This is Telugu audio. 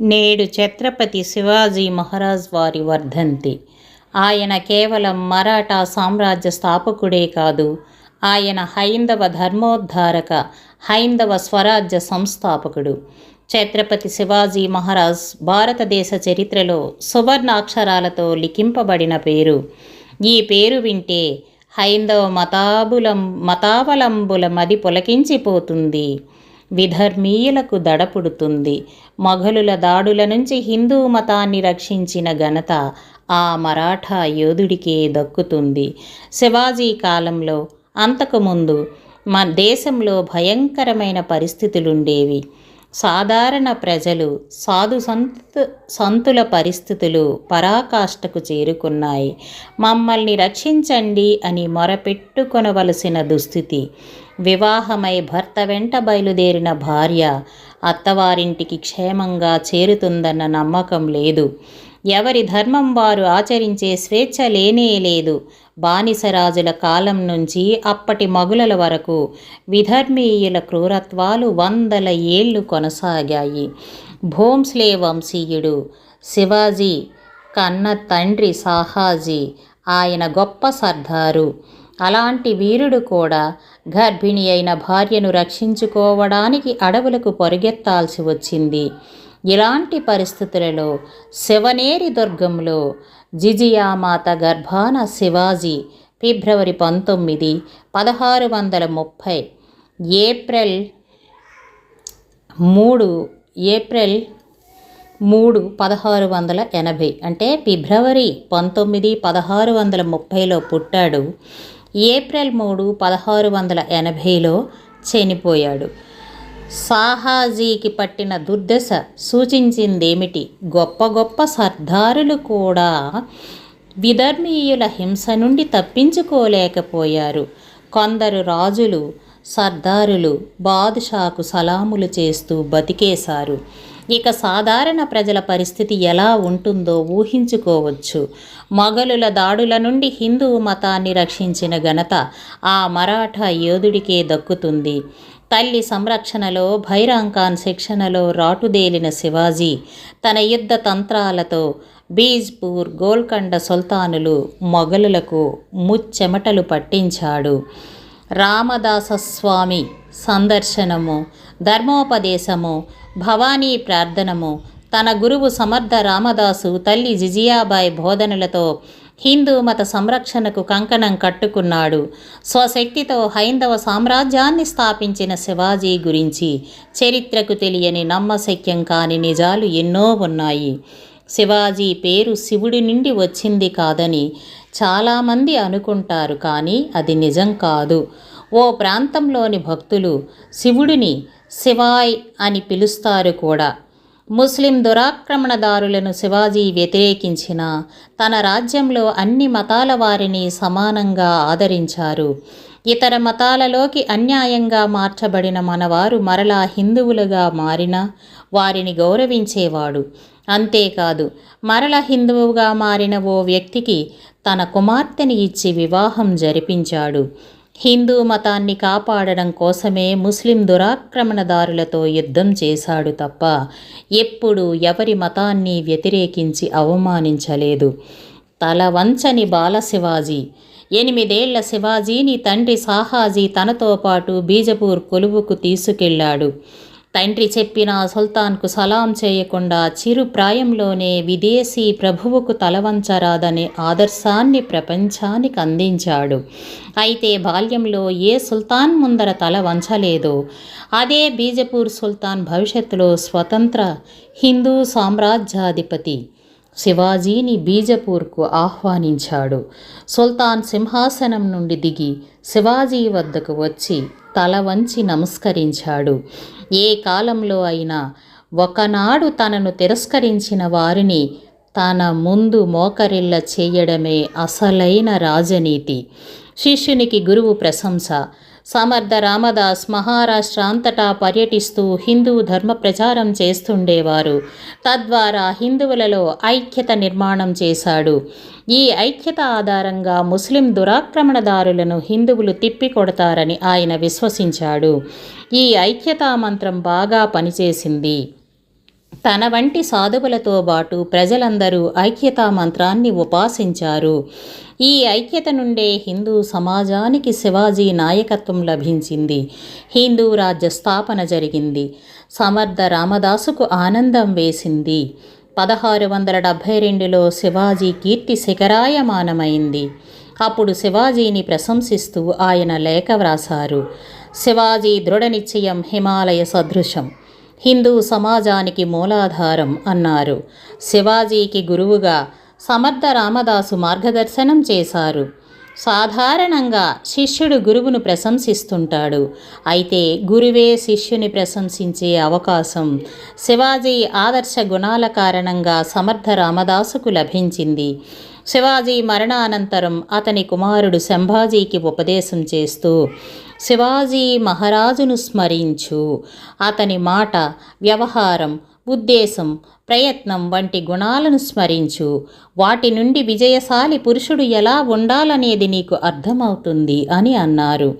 నేడు ఛత్రపతి శివాజీ మహారాజ్ వారి వర్ధంతి. ఆయన కేవలం మరాఠా సామ్రాజ్య స్థాపకుడే కాదు ఆయన హైందవ ధర్మోద్ధారక హైందవ స్వరాజ్య సంస్థాపకుడు. ఛత్రపతి శివాజీ మహారాజ్ భారతదేశ చరిత్రలో సువర్ణాక్షరాలతో లిఖింపబడిన పేరు. ఈ పేరు వింటే హైందవ మతాబులం మతావలంబుల మది పులకించిపోతుంది. విధర్మీయులకు దడపుడుతుంది. మొఘలుల దాడుల నుంచి హిందూ మతాన్ని రక్షించిన ఘనత ఆ మరాఠా యోధుడికే దక్కుతుంది. శివాజీ కాలంలో అంతకుముందు మన దేశంలో భయంకరమైన పరిస్థితులుండేవి. సాధారణ ప్రజలు సాధు సంతు సంతుల పరిస్థితులు పరాకాష్ఠకు చేరుకున్నాయి. మమ్మల్ని రక్షించండి అని మొరపెట్టుకొనవలసిన దుస్థితి. వివాహమై భర్త వెంట బయలుదేరిన భార్య అత్తవారింటికి క్షేమంగా చేరుతుందన్న నమ్మకం లేదు. ఎవరి ధర్మం వారు ఆచరించే స్వేచ్ఛ లేనే లేదు. బానిసరాజుల కాలం నుంచి అప్పటి మగులల వరకు విధర్మీయుల క్రూరత్వాలు వందల ఏళ్ళు కొనసాగాయి. భోంస్లే వంశీయుడు శివాజీ కన్న తండ్రి సాహాజీ ఆయన గొప్ప సర్దారు. అలాంటి వీరుడు కూడా గర్భిణి అయిన భార్యను రక్షించుకోవడానికి అడవులకు పరుగెత్తాల్సి వచ్చింది. ఇలాంటి పరిస్థితులలో శివనేరి దుర్గంలో జిజియామాత గర్భాన శివాజీ ఫిబ్రవరి పంతొమ్మిది పదహారు వందల ముప్పై ఏప్రిల్ మూడు ఏప్రిల్ మూడు పదహారు వందల ఎనభై అంటే ఫిబ్రవరి పంతొమ్మిది పదహారు వందల ముప్పైలో పుట్టాడు. ఏప్రిల్ మూడు పదహారు వందల ఎనభైలో చనిపోయాడు. సాహాజీకి పట్టిన దుర్దశ సూచించిందేమిటి? గొప్ప గొప్ప సర్దారులు కూడా విధర్మీయుల హింస నుండి తప్పించుకోలేకపోయారు. కొందరు రాజులు సర్దారులు బాదుషాకు సలాములు చేస్తూ బతికేశారు. ఇక సాధారణ ప్రజల పరిస్థితి ఎలా ఉంటుందో ఊహించుకోవచ్చు. మొఘలుల దాడుల నుండి హిందూ మతాన్ని రక్షించిన ఘనత ఆ మరాఠా యోధుడికే దక్కుతుంది. తల్లి సంరక్షణలో భైరాంకాన్ శిక్షణలో రాటుదేలిన శివాజీ తన యుద్ధ తంత్రాలతో బీజ్పూర్ గోల్కొండ సుల్తానులు మొఘలులకు ముచ్చెమటలు పట్టించాడు. రామదాసస్వామి సందర్శనము ధర్మోపదేశము భవానీ ప్రార్థనము. తన గురువు సమర్థ రామదాసు తల్లి జిజియాబాయ్ బోధనలతో హిందూ మత సంరక్షణకు కంకణం కట్టుకున్నాడు. స్వశక్తితో హైందవ సామ్రాజ్యాన్ని స్థాపించిన శివాజీ గురించి చరిత్రకు తెలియని నమ్మశక్యం కాని నిజాలు ఎన్నో ఉన్నాయి. శివాజీ పేరు శివుడి నుండి వచ్చింది కాదని చాలామంది అనుకుంటారు కానీ అది నిజం కాదు. ఓ ప్రాంతంలోని భక్తులు శివుడిని శివాయ్ అని పిలుస్తారు కూడా. ముస్లిం దురాక్రమణదారులను శివాజీ వ్యతిరేకించిన తన రాజ్యంలో అన్ని మతాల వారిని సమానంగా ఆదరించారు. ఇతర మతాలలోకి అన్యాయంగా మార్చబడిన మనవారు మరలా హిందువులుగా మారిన వారిని గౌరవించేవాడు. అంతేకాదు మరల హిందువుగా మారిన ఓ వ్యక్తికి తన కుమార్తెని ఇచ్చి వివాహం జరిపించాడు. హిందూ మతాన్ని కాపాడడం కోసమే ముస్లిం దురాక్రమణదారులతో యుద్ధం చేశాడు తప్ప ఎప్పుడు ఎవరి మతాన్ని వ్యతిరేకించి అవమానించలేదు. తల వంచని బాలశివాజీ ఎనిమిదేళ్ళ శివాజీని తండ్రి సాహాజీ తనతో పాటు బీజపూర్ కొలువుకు తీసుకెళ్ళాడు. తండ్రి చెప్పిన సుల్తాన్కు సలాం చేయకుండా చిరు ప్రాయంలోనే విదేశీ ప్రభువుకు తలవంచరాదనే ఆదర్శాన్ని ప్రపంచానికి అందించాడు. అయితే బాల్యంలో ఏ సుల్తాన్ ముందర తల వంచలేదో. అదే బీజపూర్ సుల్తాన్ భవిష్యత్తులో స్వతంత్ర హిందూ సామ్రాజ్యాధిపతి శివాజీని బీజపూర్కు ఆహ్వానించాడు. సుల్తాన్ సింహాసనం నుండి దిగి శివాజీ వద్దకు వచ్చి తల వంచి నమస్కరించాడు. ఏ కాలంలో అయినా ఒకనాడు తనను తిరస్కరించిన వారిని తన ముందు మోకరిల్ల చేయడమే అసలైన రాజనీతి. శిష్యునికి గురువు ప్రశంస. సమర్థ రామదాస్ మహారాష్ట్ర అంతటా పర్యటిస్తూ హిందూ ధర్మ ప్రచారం చేస్తుండేవారు. తద్వారా హిందువులలో ఐక్యత నిర్మాణం చేశాడు. ఈ ఐక్యత ఆధారంగా ముస్లిం దురాక్రమణదారులను హిందువులు తిప్పికొడతారని ఆయన విశ్వసించాడు. ఈ ఐక్యతా మంత్రం బాగా పనిచేసింది. తన వంటి సాధువులతో పాటు ప్రజలందరూ ఐక్యతా మంత్రాన్ని ఉపాసించారు. ఈ ఐక్యత నుండే హిందూ సమాజానికి శివాజీ నాయకత్వం లభించింది. హిందూ రాజ్య స్థాపన జరిగింది. సమర్థ రామదాసుకు ఆనందం వేసింది. పదహారు వందల డెబ్భై రెండులో శివాజీ కీర్తి శిఖరాయమానమైంది. అప్పుడు శివాజీని ప్రశంసిస్తూ ఆయన లేఖ వ్రాసారు శివాజీ దృఢ నిశ్చయం హిమాలయ సదృశం. హిందూ సమాజానికి మూలాధారం అన్నారు. శివాజీకి గురువుగా సమర్థ రామదాసు మార్గదర్శనం చేశారు. సాధారణంగా శిష్యుడు గురువును ప్రశంసిస్తుంటాడు. అయితే గురువే శిష్యుని ప్రశంసించే అవకాశం శివాజీ ఆదర్శ గుణాల కారణంగా సమర్థ రామదాసుకు లభించింది. శివాజీ మరణానంతరం అతని కుమారుడు సంభాజీకి ఉపదేశం చేస్తూ శివాజీ మహారాజును స్మరించు. అతని మాట వ్యవహారం ఉద్దేశం ప్రయత్నం వంటి గుణాలను స్మరించు. వాటి నుండి విజయశాలి పురుషుడు ఎలా ఉండాలనేది నీకు అర్థమవుతుంది అని అన్నారు.